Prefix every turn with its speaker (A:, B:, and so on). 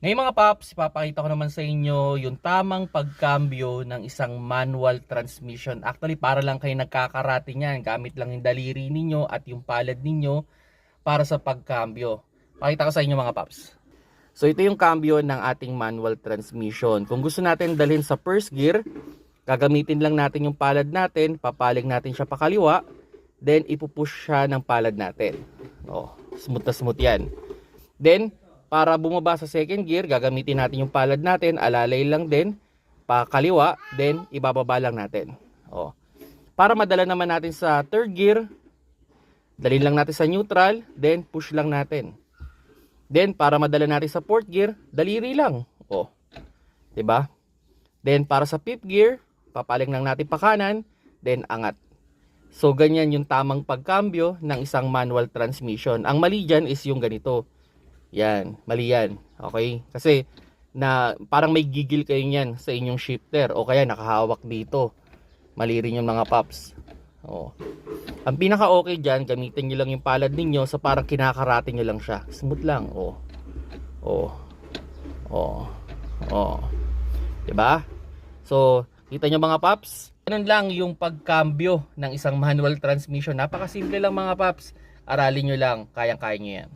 A: Ngayon mga paps, ipapakita ko naman sa inyo yung tamang pagkambyo ng isang manual transmission. Actually, para lang kayo nagkakarate niyan. Gamit lang yung daliri ninyo at yung palad ninyo para sa pagkambyo. Pakita ko sa inyo mga paps. So ito yung cambio ng ating manual transmission. Kung gusto natin dalhin sa first gear, gagamitin lang natin yung palad natin, papalig natin siya pakaliwa, then ipupush siya ng palad natin. Oh, smooth na smooth yan. Then, para bumaba sa second gear, gagamitin natin yung palad natin, alalay lang din, pakaliwa, then ibababa lang natin. Oh. Para madala naman natin sa third gear, dalhin lang natin sa neutral, then push lang natin. Then, para madala natin sa fourth gear, daliri lang. Oh. 'Di ba? Then, para sa fifth gear, papaling lang natin pa kanan, then angat. So, ganyan yung tamang pagkambyo ng isang manual transmission. Ang mali dyan is yung ganito. Yan, mali yan. Okay? Kasi, na parang may gigil kayo niyan sa inyong shifter o kaya nakahawak dito. Mali rin yung mga paps. Oh. Ang pinaka okay dyan, gamitin nyo lang yung palad ninyo sa parang kinakarate nyo lang siya. Smooth lang. Oh. Oh. Oh. Oh. 'Di ba? So, kita nyo mga paps? Ganun lang yung pagkambyo ng isang manual transmission. Napakasimple lang mga paps. Aralin nyo lang. Kayang-kaya nyo yan.